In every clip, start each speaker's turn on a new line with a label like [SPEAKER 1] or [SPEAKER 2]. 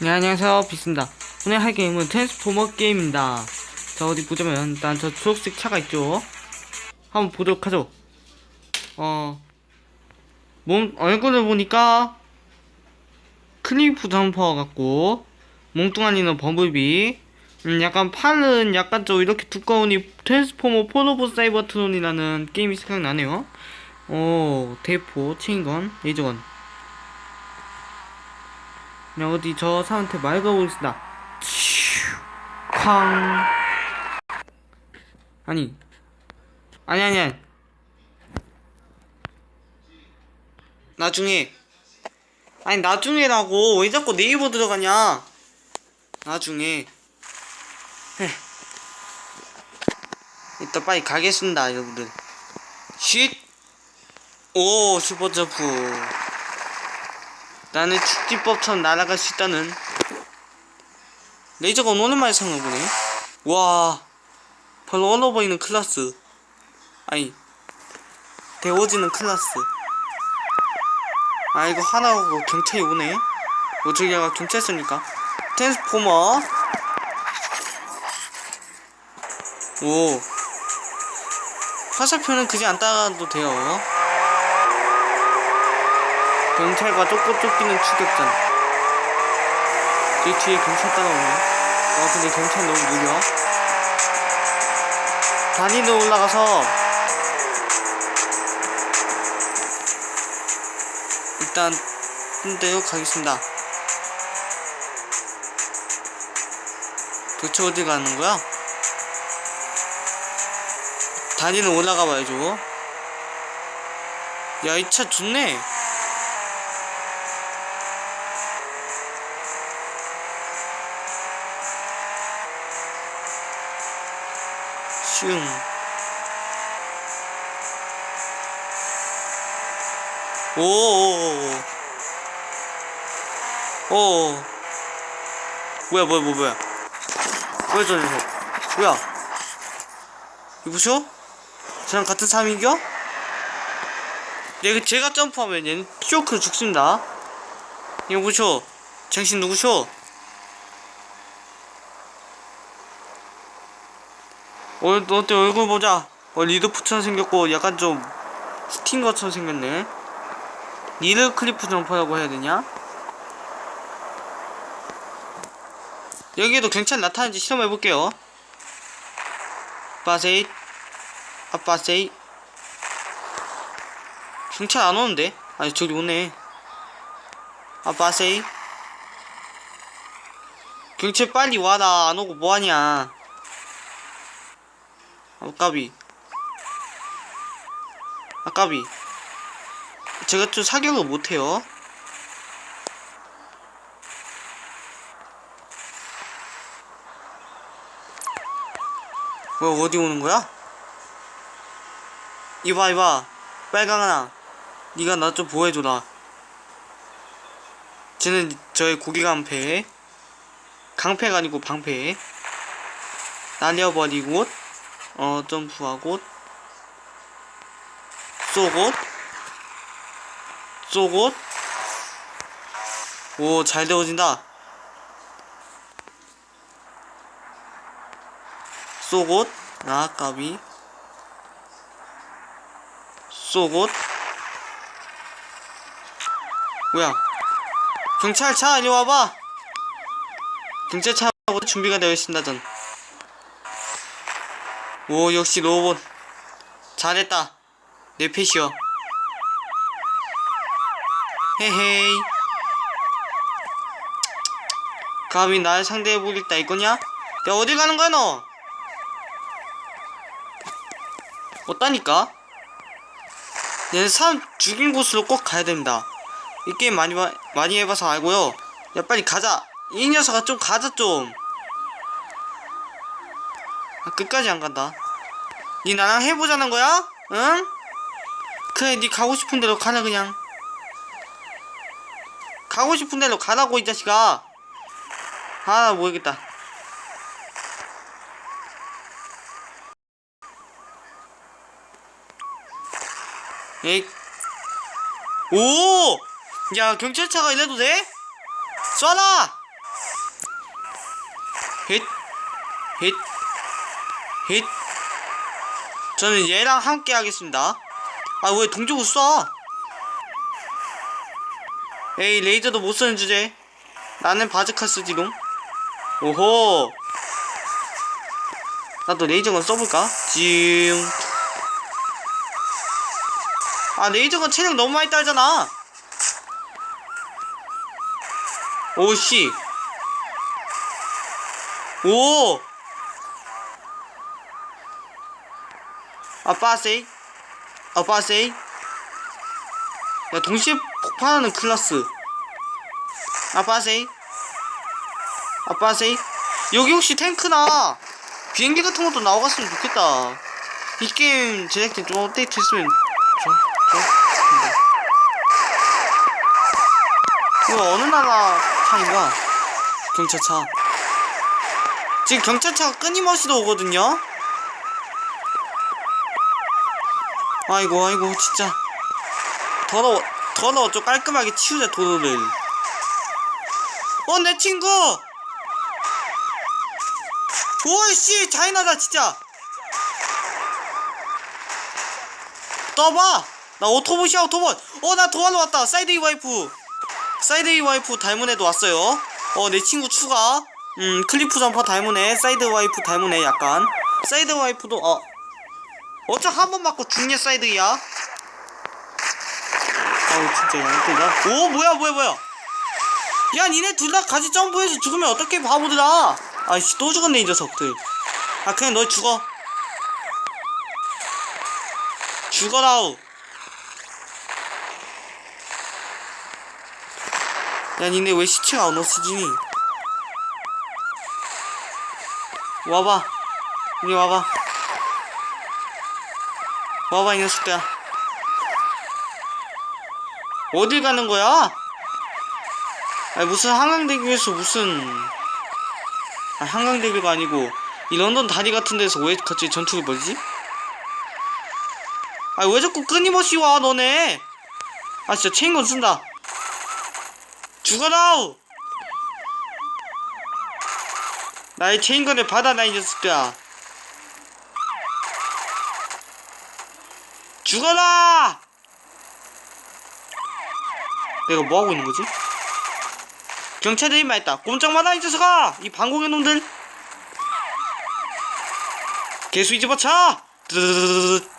[SPEAKER 1] 네, 안녕하세요. 비스입니다. 오늘 할 게임은 트랜스포머 게임입니다. 자, 어디 보자면, 일단 저 초록색 차가 있죠? 한번 보도록 하죠. 어, 몸, 얼굴을 보니까, 클리프 점퍼 같고, 몽뚱아니는 범블비, 음, 약간 팔은 약간 좀 이렇게 두꺼우니 트랜스포머 폴로브 사이버트론이라는 게임이 생각나네요. 오, 대포, 체인건, 레이저건. 네, 어디 저 사람한테 말 걸어보겠습니다. 쾅. 아니. 아니, 아니, 아니. 나중에. 아니, 나중에라고. 왜 자꾸 네이버 들어가냐? 나중에. 헤. 이따 빨리 가겠습니다, 여러분들. 쉿! 오, 슈퍼점프. 나는 축지법처럼 날아갈 수 있다는 레이저가 오랜만에 상을 보네? 와 별로 어려 보이는 클라스. 아니 데워지는 클라스. 아 이거 하나하고 경찰이 오네? 아까 경찰서니까. 트랜스포머. 오. 화살표는 그지 안 따라도 돼요 경찰과 쫓고 쫓기는 추격전. 제 뒤에 경찰 따라오네. 아 근데 경찰 너무 느려. 단위로 올라가서 일단 군대로 가겠습니다. 도대체 어디 가는 거야? 단위로 올라가 봐야죠. 야, 이 차 좋네. 슝. 오오오오. 오. 뭐야 뭐야 뭐야 뭐야. 뭐야 저 녀석. 뭐야. 이보쇼? 저랑 같은 사람이겨? 내가 제가 점프하면 얘는 쇼크로 죽습니다. 이거 보쇼. 당신 누구쇼? 어, 어때 얼굴 보자. 어, 리드프처럼 생겼고 약간 좀 스팅거처럼 생겼네. 니들 클리프 점퍼라고 해야 되냐? 여기에도 경찰 나타나는지 실험해 볼게요. 빠세이, 아빠세이. 경찰 안 오는데? 아니 저기 오네. 아빠세이. 경찰 빨리 와라. 안 오고 뭐하냐. 아 까비. 아 까비. 제가 좀 사격을 못해요. 뭐 어디 오는 거야? 이봐 이봐. 빨강아 니가 나 좀 보호해줘라. 쟤는 저의 고기 강패 강패가 아니고 방패. 날려버리고 어 점프하고 쏘고 쏘고. 오잘 되어진다. 쏘고 아 까비. 쏘고. 뭐야? 경찰차 이리 와봐. 경찰차하고 준비가 되어 있습니다 전 오 역시 로봇. 잘했다. 내 펫이여 헤헤이. 감히 날 상대해보겠다 이거냐? 야 어디 가는 거야 너? 어따니까? 얘는 사람 죽인 곳으로 꼭 가야 됩니다. 이 게임 많이 봐- 많이 해봐서 알고요. 야 빨리 가자. 이 녀석아 좀 가자 좀. 아, 끝까지 안 간다. 니 나랑 해보자는 거야? 응? 그래, 니 가고 싶은 대로 가라 그냥. 가고 싶은 대로 가라고 이 자식아. 아, 모르겠다. 에이. 오! 야, 경찰차가 이래도 돼? 쏴라! 힛, 힛, 힛. 저는 얘랑 함께 하겠습니다. 아, 왜 동족을 쏴? 에이, 레이저도 못 쓰는 주제. 나는 바즈카 쓰지롱. 오호. 나도 레이저건 써볼까? 징. 아, 레이저건 체력 너무 많이 딸잖아. 오씨. 오! 아빠세이? 아빠세이? 야, 동시에 폭발하는 클라스. 아빠세이? 아빠세이? 여기 혹시 탱크나 비행기 같은 것도 나와갔으면 좋겠다. 이 게임 제작진 좀 업데이트 했으면 좋, 좋겠는데. 이거 어느 나라 차인가? 경차차. 지금 경찰차가 끊임없이 오거든요. 아이고 아이고 진짜 더러워 더러워 좀 깔끔하게 치우자 도로를. 어 내 친구. 오이씨 잔인하다 진짜. 떠봐. 나 오토봇이야 오토봇. 어 나 도와러 왔다. 사이드 이 와이프. 사이드 이 와이프 닮은 애도 왔어요. 어 내 친구 추가. 음 클리프 점퍼 닮은 애. 사이드 와이프 닮은 애 약간. 사이드 와이프도 어. 어차 한 번 맞고 죽냐 사이드야. 아우 진짜 양떼다. 오 뭐야 뭐야 뭐야. 야 니네 둘 다 같이 점프해서 죽으면 어떻게 바보들아. 아이씨 또 죽었네 이 녀석들. 아 그냥 너 죽어. 죽어라우. 야 니네 왜 시체가 안 없어지니? 와봐. 이리 와봐. 와봐 이 녀석들아. 어딜 가는 거야? 아니 무슨 한강대교에서 무슨 아 한강대교가 아니고 이 런던 다리 같은 데서 왜 갑자기 전투를 벌이지? 아 왜 자꾸 끊임없이 와 너네 아 진짜 체인건 쓴다 죽어라 나의 체인건을 받아라 이 녀석들아 죽어라! 내가 뭐하고 있는 거지? 경찰들이 말했다. 꼼짝 마라 이 녀석아! 이 방공의 놈들! 개수 이 집어차 드드드드드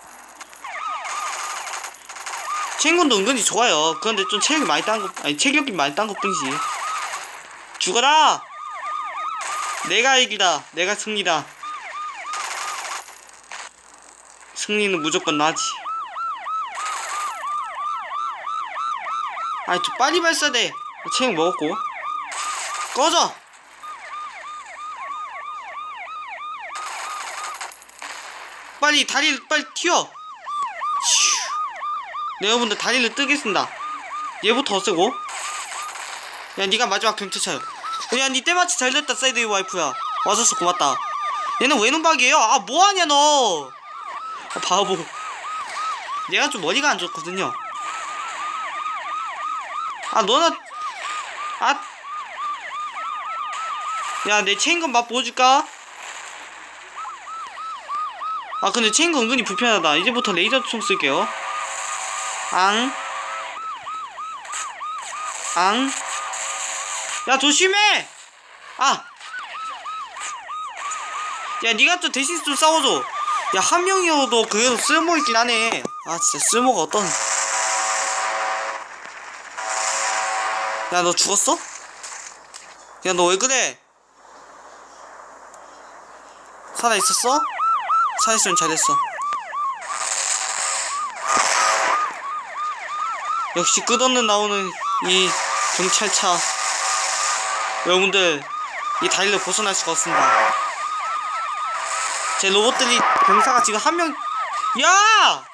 [SPEAKER 1] 체인건도 은근히 좋아요. 그런데 좀 체력이 많이 딴 것 아니 체격이 많이 딴 것 뿐이지. 죽어라! 내가 이기다. 내가 승리다. 승리는 무조건 나지 좀 빨리 발사돼. 체력 먹었고. 꺼져! 빨리 다리를 빨리 튀어! 휴. 네, 여러분들 다리를 뜨겠습니다. 얘부터 어쓰고. 야 니가 마지막 경찰차야 야니 때마치 잘 됐다 사이드 와이프야. 와줘서 고맙다. 얘는 외눈박이에요? 아 뭐하냐 너! 아, 바보. 얘가 좀 머리가 안 좋거든요 아 너는 아 야, 내 체인건 맛 보여줄까? 아, 근데 체인건 은근히 불편하다. 이제부터 레이저 총 쓸게요. 앙. 앙. 야, 조심해! 아! 야, 니가 또 대신 좀 싸워줘. 야, 한 명이어도 그래도 쓸모 있긴 하네. 아, 진짜 쓸모가 어떤. 야, 너 죽었어? 야, 너 왜 그래? 살아있었어? 살아있으면 잘했어. 역시 끝없는 나오는 이 경찰차. 여러분들, 이 다리를 벗어날 수가 없습니다. 제 로봇들이, 병사가 지금 한 명, 야!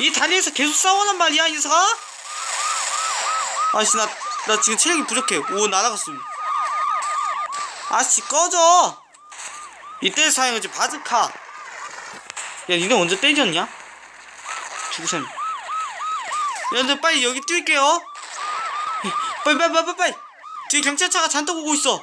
[SPEAKER 1] 이 다리에서 계속 싸우란 말이야, 이 녀석 아? 아씨, 나, 나 지금 체력이 부족해. 오, 날아갔어. 아씨, 꺼져! 이때 사용하지 바즈카 야 니네 언제 때렸냐? 죽으셈 여러분들 빨리 여기 뛸게요 빨리 빨리 빨리 빨리 뒤에 경찰차가 잔뜩 오고 있어